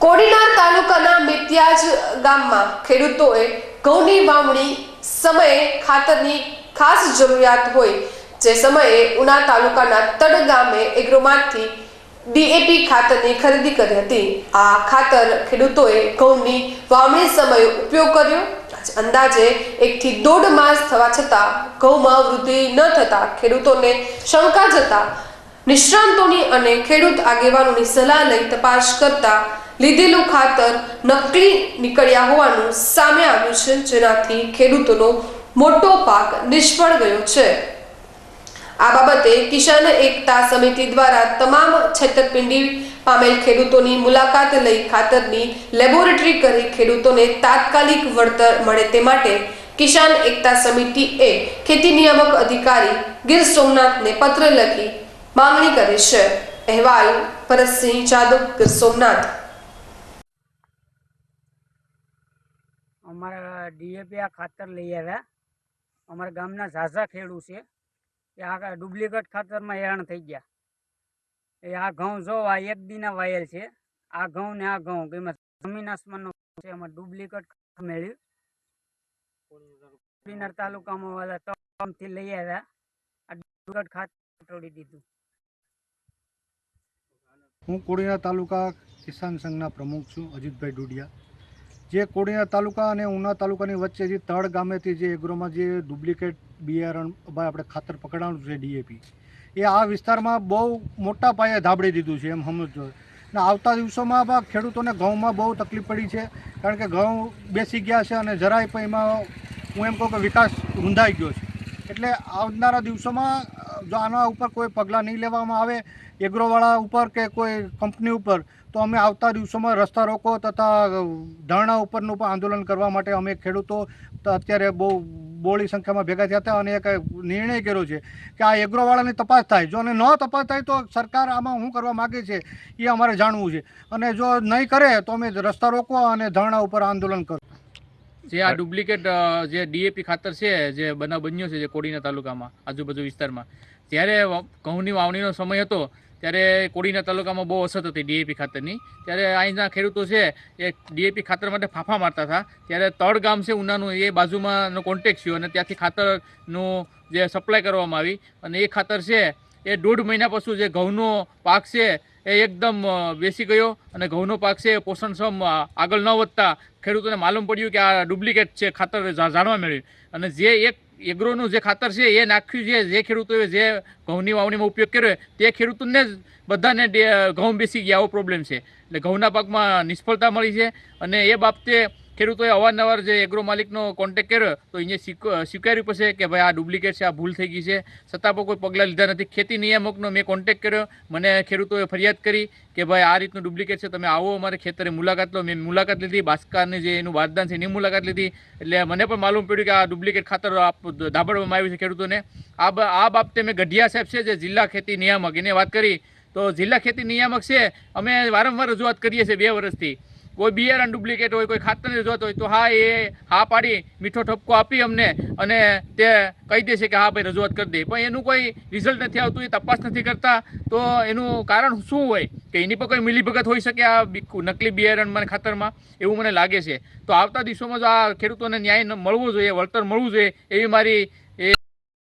કોડીનાર તાલુકાના મિત્યાજ ગામમાં ખેડૂતોએ ઘઉંની વાવણી સમયે ખાતરની ખાસ જરૂરિયાત હોય, જે સમયે ઉના તાલુકાના તડ ગામે એગ્રોમાંથી ડીએપી ખાતરની ખરીદી કરી હતી. આ ખાતર ખેડૂતોએ ઘઉંની વાવણી સમયે ઉપયોગ કર્યો. અંદાજે એકથી દોઢ માસ થવા છતાં ઘઉંમાં વૃદ્ધિ ન થતા ખેડૂતોને શંકા જતા નિષ્ણાંતોની અને ખેડૂત આગેવાનોની સલાહ લઈ તપાસ કરતા લીધેલું ખાતર નકલી નીકળ્યા હોવાનું સામે આવ્યું છે, જેનાથી ખેડૂતોનો મોટો પાક નિષ્ફળ ગયો છે. આ બાબતે કિસાન એકતા સમિતિ દ્વારા તમામ છેતરપિંડી પામેલ ખેડૂતોની મુલાકાત લઈ ખાતરની લેબોરેટરી કરી ખેડૂતોને તાત્કાલિક વળતર મળે તે માટે કિસાન એકતા સમિતિ એ ખેતી નિયામક અધિકારી ગીર સોમનાથને પત્ર લખી માંગણી કરી છે. અહેવાલ ભરતસિંહ જાદવ, ગીર સોમનાથ. અમારા ડીએપી આ ખાતર લઈ આવ્યા. અમારા ગામના ઝાઝા ખેડૂ છે. એ આ ડુપ્લિકેટ ખાતરમાં હેરાન થઈ ગયા. એ આ ઘઉં જો આ એક દીના વાયેલ છે. આ ઘઉં ને આ ઘઉં, કે એમાં જમીન આસમાનનો છે, એમાં ડુપ્લિકેટ ખાતર મેળ્યું. કોડીનાર તાલુકામાં વાળા તળાવથી લઈ આવ્યા. આ ડુપ્લિકેટ ખાતર તોડી દીધું. હું કોડીનાર તાલુકા કિસાન સંઘના પ્રમુખ છું, અજીતભાઈ ડુડિયા. જે કોડિયા તાલુકા અને ઉના તાલુકાની વચ્ચે જે તળ ગામેથી જે એગ્રોમાં જે ડુપ્લિકેટ બિયારણ ભાઈ આપણે ખાતર પકડાણું છે ડીએપી, એ આ વિસ્તારમાં બહુ મોટા પાયે ધાબડી દીધું છે એમ સમજો ને આવતા દિવસોમાં બા ખેડૂતોને ઘઉંમાં બહુ તકલીફ પડી છે, કારણ કે ઘઉં બેસી ગયા છે અને જરાય પણ એમાં હું એમ કહું કે વિકાસ રૂંધાઈ ગયો છે. એટલે આવનારા દિવસોમાં જો આના ઉપર કોઈ પગલાં નહીં લેવામાં આવે, એગ્રોવાળા ઉપર કે કોઈ કંપની ઉપર, તો અમે આવતા દિવસોમાં રસ્તા રોકો તથા ધરણા ઉપરનું પણ આંદોલન કરવા માટે અમે ખેડૂતો અત્યારે બહુ બોળી સંખ્યામાં ભેગા થયા હતા અને એક નિર્ણય કર્યો છે કે આ એગ્રોવાળાની તપાસ થાય. જો અને ન તપાસ થાય તો સરકાર આમાં શું કરવા માગે છે એ અમારે જાણવું છે. અને જો નહીં કરે તો અમે રસ્તા રોકો અને ધરણા ઉપર આંદોલન કરો. જે આ ડુપ્લિકેટ જે ડીએપી ખાતર છે, જે બનાવ બન્યો છે, જે કોડીના તાલુકામાં, આજુબાજુ વિસ્તારમાં. જ્યારે ઘઉંની વાવણીનો સમય હતો, ત્યારે કોડીના તાલુકામાં બહુ અસર હતી ડીએપી ખાતરની. ત્યારે અહીંના ખેડૂતો છે, એ ડીએપી ખાતર માટે ફાફા મારતા હતા. ત્યારે તળ ગામ છે, ઉનાનું, એ બાજુમાંનો કોન્ટેક્ટ થયો અને ત્યાંથી ખાતરનું જે સપ્લાય કરવામાં આવી. અને એ ખાતર છે, એ દોઢ મહિના પછી જે ઘઉંનો પાક છે એ એકદમ બેસી ગયો અને ઘઉંનો પાક છે પોષણક્ષમ આગળ ન વધતા ખેડૂતોને માલુમ પડ્યું કે આ ડુપ્લિકેટ છે ખાતર જાણવા મળ્યું. અને જે એક એગ્રોનું જે ખાતર છે એ નાખ્યું છે, જે ખેડૂતોએ જે ઘઉંની વાવણીમાં ઉપયોગ કર્યો તે ખેડૂતોને જ બધાને ઘઉં બેસી ગયા. આવો પ્રોબ્લેમ છે. એટલે ઘઉંના પાકમાં નિષ્ફળતા મળી છે અને એ બાબતે ખેડૂતોએ અવારનવાર જે એગ્રો માલિકનો કોન્ટેક્ટ કર્યો, તો એને સ્વીક- સ્વીકાર્યું પછી કે ભાઈ આ ડુપ્લિકેટ છે, આ ભૂલ થઈ ગઈ છે. છતાં પણ કોઈ પગલાં લીધા નથી. ખેતી નિયામકનો મેં કોન્ટેક્ટ કર્યો. મને ખેડૂતોએ ફરિયાદ કરી કે ભાઈ આ રીતનું ડુપ્લિકેટ છે, તમે આવો અમારે ખેતરે મુલાકાત લો. મેં મુલાકાત લીધી બાસ્કારની જે એનું બારદાન છે એની મુલાકાત લીધી. એટલે મને પણ માલુમ પડ્યું કે આ ડુપ્લિકેટ ખાતર આપ દાબડવામાં આવ્યું છે ખેડૂતોને. આ આ બાબતે મેં ગઢિયા સાહેબ છે જે જિલ્લા ખેતી નિયામક, એને વાત કરી. તો જિલ્લા ખેતી નિયામક છે, અમે વારંવાર રજૂઆત કરીએ છીએ બે વર્ષથી. કોઈ બિયારણ ડુપ્લિકેટ હોય, કોઈ ખાતરની જોતો હોય, તો હા, એ હા પાડી, મીઠો ઠપકો આપી અમને અને તે કહી દે છે કે હા ભાઈ, રજૂઆત કરી દે. પણ એનું કોઈ રિઝલ્ટ નથી આવતું, એ તપાસ નથી કરતા. તો એનું કારણ શું હોય કે એની પર કોઈ મિલીભગત હોઈ શકે આ નકલી બિયારણ મને ખાતરમાં? એવું મને લાગે છે. તો આવતા દિવસોમાં જો આ ખેડૂતોને ન્યાય મળવો જોઈએ, વળતર મળવું જોઈએ, એવી મારી